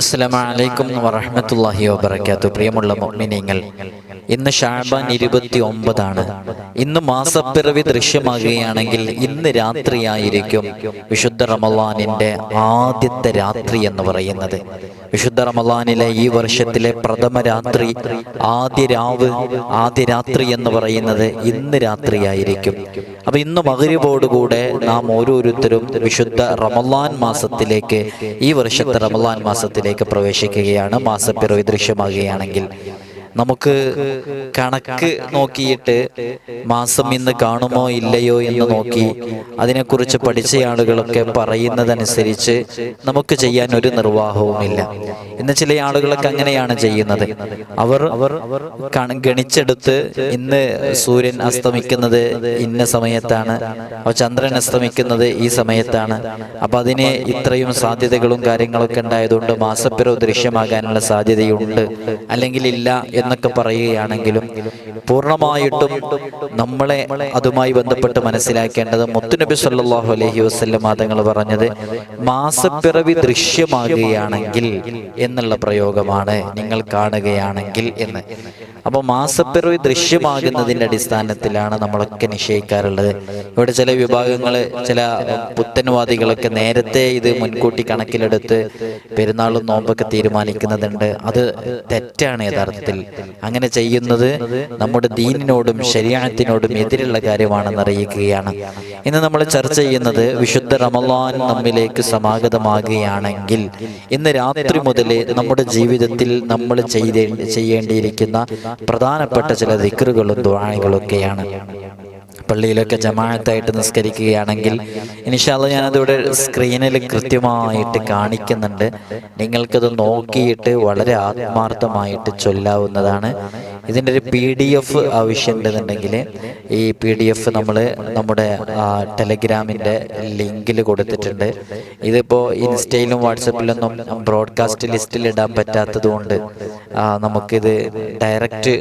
അസ്സലാമലൈക്കും വറഹമത്തല്ലാഹി വബർക്കാത്തു പ്രിയമുള്ള മുഅ്മിനീങ്ങൾ ഇന്ന് ഷാബാൻ ഇരുപത്തി ഒമ്പതാണ് ഇന്ന് മാസപ്പിറവി ദൃശ്യമാകുകയാണെങ്കിൽ ഇന്ന് രാത്രിയായിരിക്കും വിശുദ്ധ റമലാനിന്റെ ആദ്യത്തെ രാത്രി എന്ന് പറയുന്നത്. വിശുദ്ധ റമലാനിലെ ഈ വർഷത്തിലെ പ്രഥമ രാത്രി ആദ്യ രാവ് ആദ്യ രാത്രി എന്ന് പറയുന്നത് ഇന്ന് രാത്രിയായിരിക്കും. അപ്പൊ ഇന്ന് മകരിവോടുകൂടെ നാം ഓരോരുത്തരും വിശുദ്ധ റമലാൻ മാസത്തിലേക്ക് ഈ വർഷത്തെ റമലാൻ മാസത്തിലേക്ക് പ്രവേശിക്കുകയാണ്. മാസപ്പിറവി ദൃശ്യമാകുകയാണെങ്കിൽ നമുക്ക് കണക്ക് നോക്കിയിട്ട് മാസം ഇന്ന് കാണുമോ ഇല്ലയോ എന്ന് നോക്കി അതിനെക്കുറിച്ച് പഠിച്ച ആളുകളൊക്കെ പറയുന്നതനുസരിച്ച് നമുക്ക് ചെയ്യാൻ ഒരു നിർവാഹവുമില്ല. ഇന്ന് ചില ആളുകളൊക്കെ അങ്ങനെയാണ് ചെയ്യുന്നത്. അവർ ഗണിച്ചെടുത്ത് ഇന്ന് സൂര്യൻ അസ്തമിക്കുന്നത് ഇന്ന സമയത്താണ് ചന്ദ്രൻ അസ്തമിക്കുന്നത് ഈ സമയത്താണ്. അപ്പൊ അതിന് ഇത്രയും സാധ്യതകളും കാര്യങ്ങളൊക്കെ ഉണ്ടായതുകൊണ്ട് മാസപ്പിറവ് ദൃശ്യമാകാനുള്ള സാധ്യതയുണ്ട്. അല്ലെങ്കിൽ ഇല്ല എന്നൊക്കെ പറയുകയാണെങ്കിലും പൂർണമായിട്ടും നമ്മളെ അതുമായി ബന്ധപ്പെട്ട് മനസ്സിലാക്കേണ്ടത് മുത്തുനബി സല്ലാഹു അലഹി വസ്ല്ല മാതങ്ങൾ പറഞ്ഞത് മാസപ്പിറവി ദൃശ്യമാകുകയാണെങ്കിൽ എന്നുള്ള പ്രയോഗമാണ് നിങ്ങൾ കാണുകയാണെങ്കിൽ എന്ന്. അപ്പോൾ മാസപ്പിറവി ദൃശ്യമാകുന്നതിന്റെ അടിസ്ഥാനത്തിലാണ് നമ്മളൊക്കെ നിശ്ചയിക്കാറുള്ളത്. ഇവിടെ ചില വിഭാഗങ്ങൾ ചില പുത്തൻവാദികളൊക്കെ നേരത്തെ ഇത് മുൻകൂട്ടി കണക്കിലെടുത്ത് പെരുന്നാളും നോമ്പൊക്കെ തീരുമാനിക്കുന്നുണ്ട് അത് തെറ്റാണ് യഥാർത്ഥത്തിൽ. അങ്ങനെ ചെയ്യുന്നത് നമ്മുടെ ദീനിനോടും ശരീരത്തിനോടും എതിരുള്ള കാര്യമാണെന്ന് അറിയിക്കുകയാണ്. ഇന്ന് നമ്മൾ ചർച്ച ചെയ്യുന്നത് വിശുദ്ധ റമലാൻ നമ്മിലേക്ക് സമാഗതമാകുകയാണെങ്കിൽ ഇന്ന് രാത്രി മുതൽ നമ്മുടെ ജീവിതത്തിൽ നമ്മൾ ചെയ്തേ ചെയ്യേണ്ടിയിരിക്കുന്ന പ്രധാനപ്പെട്ട ചില ദിക്കറുകളും ദ്വാഴകളൊക്കെയാണ് പള്ളിയിലൊക്കെ ജമാഅത്തായിട്ട് നിസ്കരിക്കുകയാണെങ്കിൽ ഇനിഷാല്ല ഞാനതിവിടെ സ്ക്രീനിൽ കൃത്യമായിട്ട് കാണിക്കുന്നുണ്ട്. നിങ്ങൾക്കത് നോക്കിയിട്ട് വളരെ ആത്മാർത്ഥമായിട്ട് ചൊല്ലാവുന്നതാണ്. ഇതിന്റെ ഒരു പി ഡി എഫ് ആവശ്യമുണ്ടെന്നുണ്ടെങ്കിൽ ഈ പി ഡി എഫ് നമ്മൾ നമ്മുടെ ടെലഗ്രാമിന്റെ ലിങ്കിൽ കൊടുത്തിട്ടുണ്ട്. ഇതിപ്പോൾ ഇൻസ്റ്റയിലും വാട്സപ്പിലൊന്നും ബ്രോഡ്കാസ്റ്റ് ലിസ്റ്റിൽ ഇടാൻ പറ്റാത്തതുകൊണ്ട് നമുക്കിത് ഡയറക്റ്റ്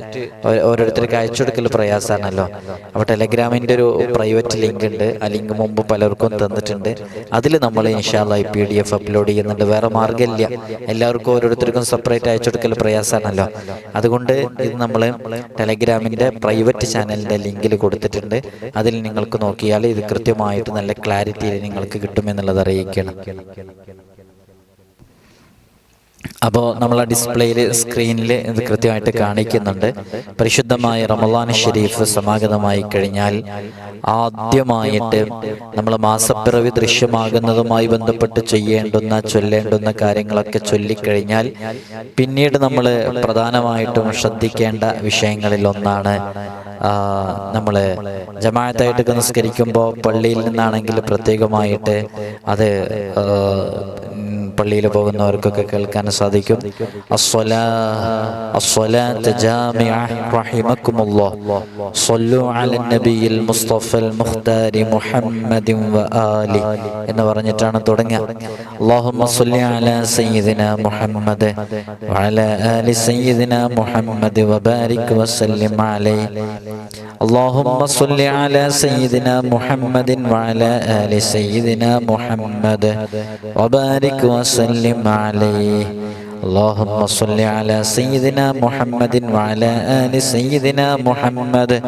ഓരോരുത്തർക്ക് അയച്ചു കൊടുക്കൽ പ്രയാസമാണല്ലോ അപ്പോൾ ടെലഗ്രാമിന്റെ ഒരു പ്രൈവറ്റ് ലിങ്ക് ഉണ്ട് ആ ലിങ്ക് മുമ്പ് പലർക്കും തന്നിട്ടുണ്ട്. അതിൽ നമ്മൾ ഇൻഷാല്ല ഈ പി ഡി എഫ് അപ്ലോഡ് ചെയ്യുന്നുണ്ട്. വേറെ മാർഗമില്ല. എല്ലാവർക്കും ഓരോരുത്തർക്കും സെപ്പറേറ്റ് അയച്ചു കൊടുക്കൽ പ്രയാസമാണല്ലോ അതുകൊണ്ട് ഇത് നമ്മൾ ടെലഗ്രാമിന്റെ പ്രൈവറ്റ് ചാനലിന്റെ ലിങ്കിൽ കൊടുത്തിട്ടുണ്ട്. അതിൽ നിങ്ങൾക്ക് നോക്കിയാൽ ഇത് കൃത്യമായിട്ട് നല്ല ക്ലാരിറ്റിയിൽ നിങ്ങൾക്ക് കിട്ടുമെന്നുള്ളത് അറിയിക്കണം അപ്പോൾ നമ്മൾ ആ ഡിസ്പ്ലേയിൽ സ്ക്രീനിൽ ഇത് കൃത്യമായിട്ട് കാണിക്കുന്നുണ്ട്. പരിശുദ്ധമായ റമലാൻ ഷെരീഫ് സമാഗതമായി കഴിഞ്ഞാൽ ആദ്യമായിട്ട് നമ്മൾ മാസപ്പിറവി ദൃശ്യമാകുന്നതുമായി ബന്ധപ്പെട്ട് ചെയ്യേണ്ടുന്ന ചൊല്ലേണ്ടുന്ന കാര്യങ്ങളൊക്കെ ചൊല്ലിക്കഴിഞ്ഞാൽ പിന്നീട് നമ്മൾ പ്രധാനമായിട്ടും ശ്രദ്ധിക്കേണ്ട വിഷയങ്ങളിൽ ഒന്നാണ് നമ്മൾ ജമാഅത്തായിട്ടൊക്കെ നിസ്കരിക്കുമ്പോൾ പള്ളിയിൽ നിന്നാണെങ്കിൽ പ്രത്യേകമായിട്ട് അത് പള്ളിയിൽ പോകുന്നവർക്കൊക്കെ കേൾക്കാൻ സാധിക്കും അസ്വലാ അസ്വലാത്ത് ജാമിഅ റഹിമക്കുമുല്ലാഹ് സ്വല്ലു അലൻ നബിയിൽ മുസ്തഫൽ മുഖ്താരി മുഹമ്മദിൻ വആലി എന്ന് പറഞ്ഞിട്ടാണ് തുടങ്ങുക അല്ലാഹുമ്മ സ്വല്ലി അലാ സയ്യിദിന മുഹമ്മദ് വഅലാ ആലി സയ്യിദിന മുഹമ്മദ് വബാരിക് വസല്ലിം അലൈഹി اللهم صل على سيدنا محمد وعلى آل سيدنا محمد وبارك وسلم عليه اللهم صل على سيدنا محمد وعلى آل سيدنا محمد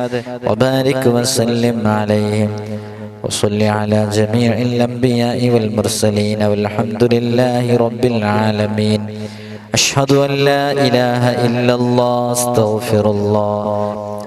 وبارك وسلم عليه وصل على جميع الأنبياء والمرسلين والحمد لله رب العالمين أشهد أن لا إله إلا الله أستغفر الله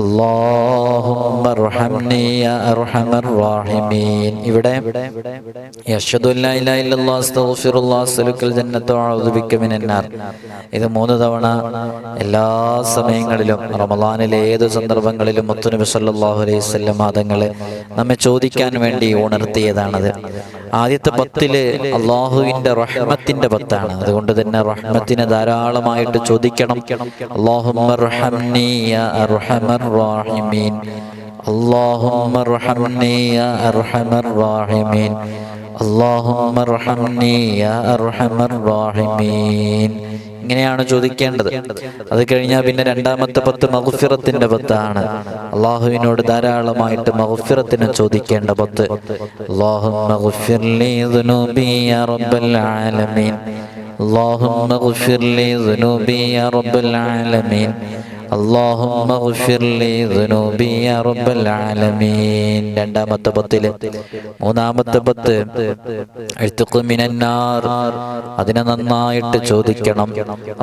اللهم ارحمني يا أرحم الراحمين ഇവിടെ യഷ്ഹദു അല്ലാ ഇലാഹ ഇല്ലല്ലാഹ് അസ്തഗ്ഫിറുല്ലാഹ് അസ്അലുക്കൽ ജന്നത വഅഊദു ബിക മിനൻ നാർ ഇത് മൂന്ന് തവണ എല്ലാ സമയങ്ങളിലും റമളാനിലെ ഏത് സന്ദർഭങ്ങളിലും മുത്തുനബി സല്ലല്ലാഹു അലൈഹി വസല്ലം മാതങ്ങൾ നമ്മെ ചോദിക്കാൻ വേണ്ടി ഉണർത്തിയതാണത് ആദ്യത്തെ പത്തിൽ അള്ളാഹുവിന്റെ റഹ്മത്തിന്റെ പത്താണ്. അതുകൊണ്ട് തന്നെ റഹ്മത്തിനെ ധാരാളമായിട്ട് ചോദിക്കണം. അള്ളാഹുമ്മ ഇങ്ങനെയാണ് ചോദിക്കേണ്ടത്. അത് കഴിഞ്ഞാൽ പിന്നെ രണ്ടാമത്തെ പത്ത് മഹുഫിറത്തിന്റെ പത്താണ്. അള്ളാഹുവിനോട് ധാരാളമായിട്ട് മഹുഫിറത്തിന് ചോദിക്കേണ്ട പത്ത്. അള്ളാഹു اغفر لي ذنوبي يا رب العالمين اللهم اغفر لي ذنوبي يا رب العالمين اللهم اغفر لي ذنوبي يا رب العالمين രണ്ടാമത്തെ പത്തില് മൂന്നാമത്തെ പത്ത് എഴുത്തുക്കു മിനന്നാർ അതിനെ നന്നായിട്ട് ചോദിക്കണം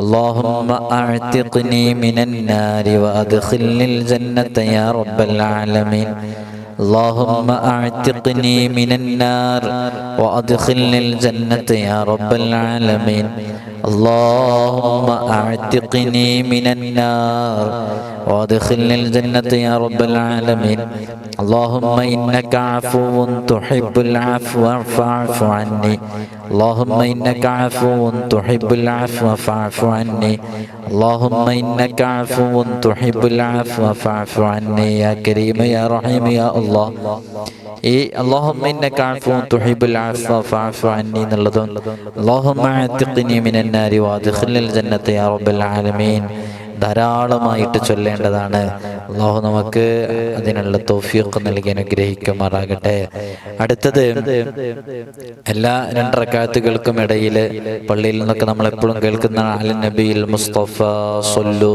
اللهم اعتقني من النار وادخلني الجنة يا رب العالمين اللهم اعتقني من النار وادخلني الجنة يا رب العالمين اللهم أعتقني من النار وادخلني الجنة يا رب العالمين. اللهم إنك عفو تحب العفو فاعف عني. اللهم إنك عفو تحب العفو فاعف عني. اللهم إنك عفو تحب العفو فاعف عني يا كريم يا رحيم يا الله. ഈ അള്ളാഹുമ്മ തുഹിബുൽ അന്നി റബ്ബൽ ആലമീൻ. ധാരാളമായിട്ട് ചൊല്ലേണ്ടതാണ്. അള്ളാഹു നമുക്ക് അതിനുള്ള തോഫിയൊക്കെ നൽകി അനുഗ്രഹിക്കുമാറാകട്ടെ. അടുത്തത് എല്ലാ രണ്ടറക്കാത്തുകൾക്കും ഇടയിൽ പള്ളിയിൽ നിന്നൊക്കെ നമ്മൾ എപ്പോഴും കേൾക്കുന്ന അൽ നബിയിൽ മുസ്തഫ സൊല്ലു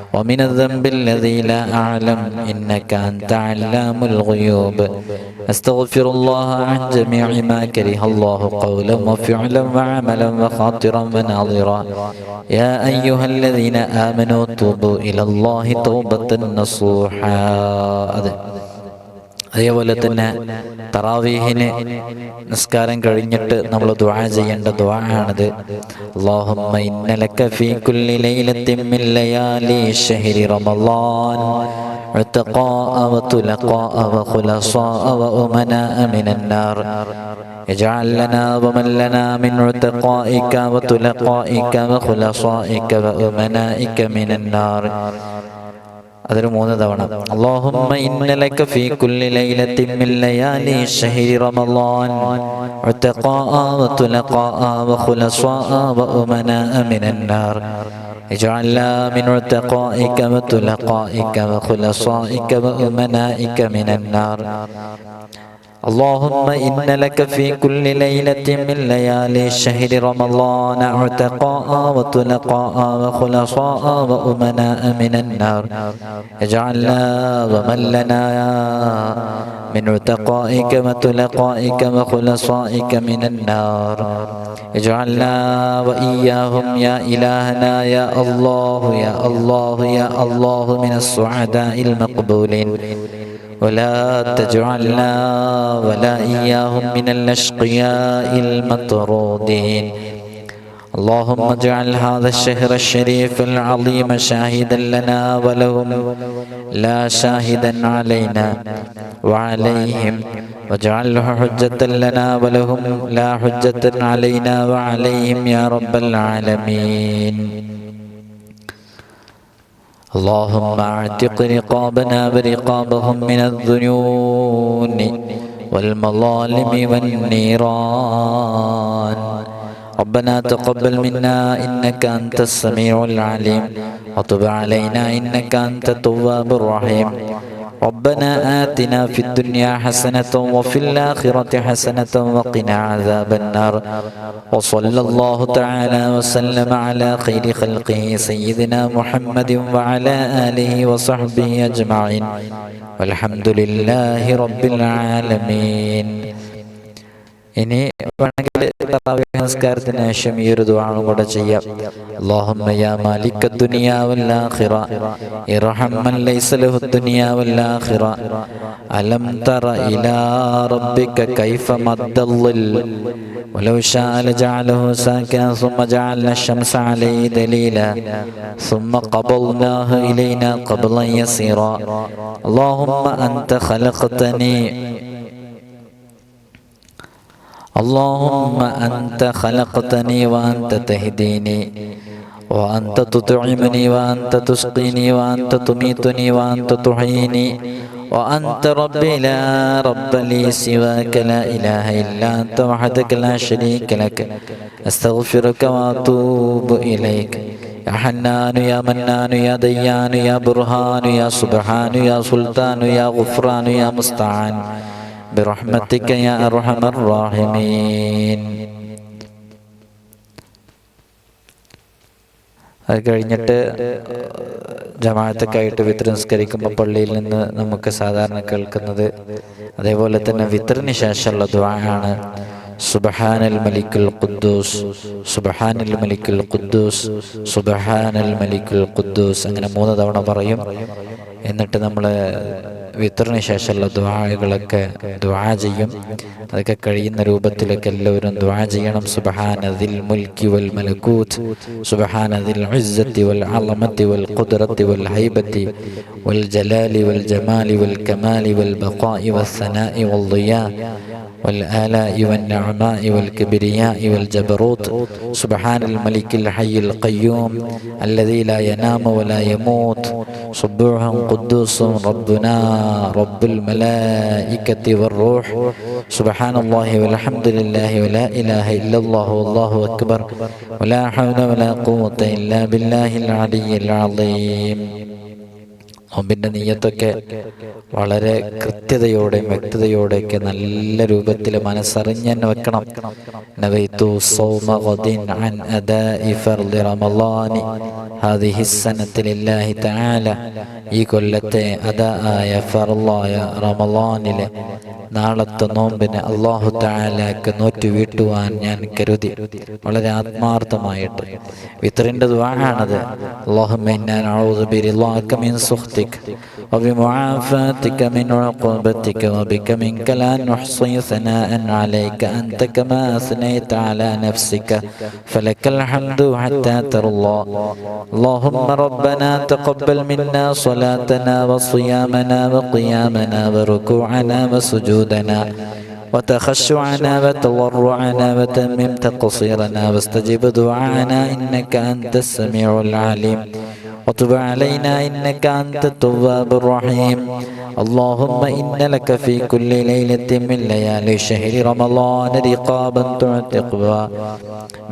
ومن الذنب الذي لا أعلم إنك أنت علام الغيوب. أستغفر الله عن جميع ما كره الله قولا وفعلا وعملا وخاطرا وناظرا. يا أيها الذين آمنوا توبوا إلى الله توبة نصوحا. അതേപോലെ തന്നെ തറാവീഹിന് നിസ്കാരം കഴിഞ്ഞിട്ട് നമ്മൾ ദുആ ചെയ്യേണ്ട ദുആ ആണിത് اللهم إن لك في كل ليلة من ليالي شهر رمضان عتقاء وطلقاء وخلصاء وأمناء من النار اجعل لنا ومن لنا من عتقائك وطلقائك وخلصائك وأمنائك من النار അതൊരു മൂന്ന് തവണ اللهم إن لك في كل ليلة من ليالي شهر رمضان عتقاء وطلقاء وخلصاء وأمناء من النار اجعلنا من عتقائك وطلقائك وخلصائك وأمنائك من النار اللهم إن لك في كل ليلة من ليالي شهر رمضان عتقاء وطلقاء وخلصاء وأمناء من النار. اجعلنا ومن لنا من عتقائك وطلقائك وخلصائك من النار. اجعلنا وإياهم يا إلهنا يا الله يا الله يا الله من السعداء المقبولين. ولا تجعلنا ولا إياهم من الأشقياء المطرودين اللهم اجعل هذا الشهر الشريف العظيم شاهدا لنا ولهم لا شاهدا علينا وعليهم واجعله حجة لنا ولهم لا حجة علينا وعليهم يا رب العالمين اللهم اعتق رقابنا ورقابهم من الذنون والمظالم والنيران. ربنا تقبل منا إنك أنت السميع العليم وتب علينا إنك أنت التواب الرحيم. ربنا آتنا في الدنيا حسنة وفي الآخرة حسنة وقنا عذاب النار. وصلى الله تعالى وسلم على خير خلقه سيدنا محمد وعلى آله وصحبه أجمعين. والحمد لله رب العالمين. ഇനി വേണമെങ്കിൽ തറാവീഹ് നമസ്കാരത്തിന് ശേഷം ഈ ഒരു ദുആവും കൂടെ ചെയ്യാം اللهم يا مالك الدنيا والآخرة ارحم من ليس له الدنيا والآخرة ألم تر إلى ربك كيف مد الظل ولو شاء لجعله ساكنا ثم جعلنا الشمس عليه دليلا ثم قبضناه إلينا قبضا يسيرا اللهم أنت خلقتني اللهم أنت خلقتني وأنت تهديني وأنت تطعمني وأنت تسقيني وأنت تميتني وأنت تحييني وأنت ربي لا رب لي سواك لا إله إلا أنت وحدك لا شريك لك. أستغفرك وأتوب إليك. يا حنان يا منان يا ديان يا برهان يا سبحان يا سلطان يا غفران يا مستعان. برحمتك يا أرحم الراحمين അത് കഴിഞ്ഞിട്ട് ജമാഅത്തൊക്കെ ആയിട്ട് വിത്ര നിസ്കരിക്കുമ്പോൾ പള്ളിയിൽ നിന്ന് നമുക്ക് സാധാരണ കേൾക്കുന്നത് അതേപോലെ തന്നെ വിത്തറിന് ശേഷമുള്ള ദ്വായാണ് സുബഹാനൽ മലിക്കുൽ ഖുദ്ദൂസ് സുബഹാനൽ മലിക്കുൽ ഖുദ്ദൂസ് സുബഹാനൽ മലിക്കുൽ ഖുദ്ദൂസ് അങ്ങനെ മൂന്ന് തവണ പറയും എന്നിട്ട് നമ്മൾ വിത്തറിന് ശേഷമുള്ള ദ്വാകളൊക്കെ ദ്വാ ചെയ്യും. അതൊക്കെ കഴിയുന്ന രൂപത്തിലൊക്കെ എല്ലാവരും ദ്വാ ചെയ്യണം. സുബഹാനദിൽ മുൽക്കി വൽ മലക്കൂത്ത് സുബഹാനദിൽ ഇസ്സത്തി വൽ അളമത്തി വൽ ഖുദ്റത്തി വൽ ഹൈബത്തി വൽ ജലാലി വൽ ജമാലി വൽ കമാലി വൽ ബഖാഇ വൽ വൽ ളിയാ والآلاء والنعماء والكبرياء والجبروت سبحان الملك الحي القيوم الذي لا ينام ولا يموت صبوح قدوس ربنا رب الملائكة والروح سبحان الله والحمد لله ولا إله إلا الله والله أكبر ولا حول ولا قوة إلا بالله العلي العظيم നോമ്പിന്റെ നീയത്തൊക്കെ വളരെ കൃത്യതയോടെയും വ്യക്തതയോടെയൊക്കെ നല്ല രൂപത്തിൽ മനസ്സറിഞ്ഞ് തന്നെ വെക്കണം. സൗമ അൻ അദാഇ ഫർളി ഹാദിഹി സനത്തിൽ തആല. ഈ കൊല്ലത്തെ അദാആയ ഫർളായ നാളത്തെ നോമ്പിനെ അള്ളാഹു താലാക്ക് നോറ്റു വീട്ടുവാൻ ഞാൻ കരുതി. വളരെ ആത്മാർത്ഥമായിട്ട്. വിത്തറിന്റെ ദ്വാണത് അള്ളാഹു وبمعافاتك من عقوبتك وبك منك لا نحصي ثناء عليك أنت كما أثنيت على نفسك فلك الحمد حتى ترضى. اللهم ربنا تقبل منا صلاتنا وصيامنا وقيامنا وركوعنا وسجودنا وتخشعنا وتضرعنا وتمم تقصيرنا واستجب دعانا إنك أنت السميع العليم. وتب علينا إنك أنت التواب الرحيم. اللهم إن لك في كل ليلة من ليالي شهر رمضان رقابا تعتقها.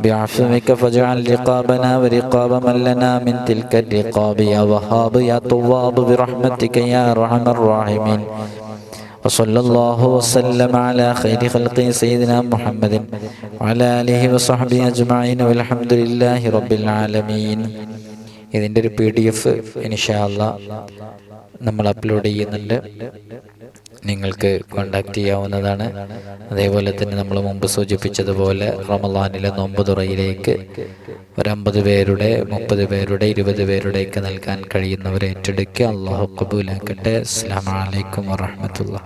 بعفوك فاجعل رقابنا ورقاب من لنا من تلك الرقاب يا وهاب يا تواب برحمتك يا أرحم الراحمين. وصلى الله وسلم على خير خلق سيدنا محمد وعلى آله وصحبه أجمعين والحمد لله رب العالمين. ഇതിന്റെ ഒരു പി ഡി എഫ് ഇനിഷാല്ല നമ്മൾ അപ്ലോഡ് ചെയ്യുന്നുണ്ട്. നിങ്ങൾക്ക് കോണ്ടാക്ട് ചെയ്യാവുന്നതാണ്. അതേപോലെ തന്നെ നമ്മൾ മുമ്പ് സൂചിപ്പിച്ചതുപോലെ റമലാനിലെ നോമ്പ് തുറയിലേക്ക് ഒരമ്പത് പേരുടെ മുപ്പത് പേരുടെ ഇരുപത് പേരുടെയൊക്കെ നൽകാൻ കഴിയുന്നവരെ ഏറ്റെടുക്കുക. അള്ളാഹു കബൂലാക്കട്ടെ അസ്സാം വലൈക്കും വാഹമത്തുള്ള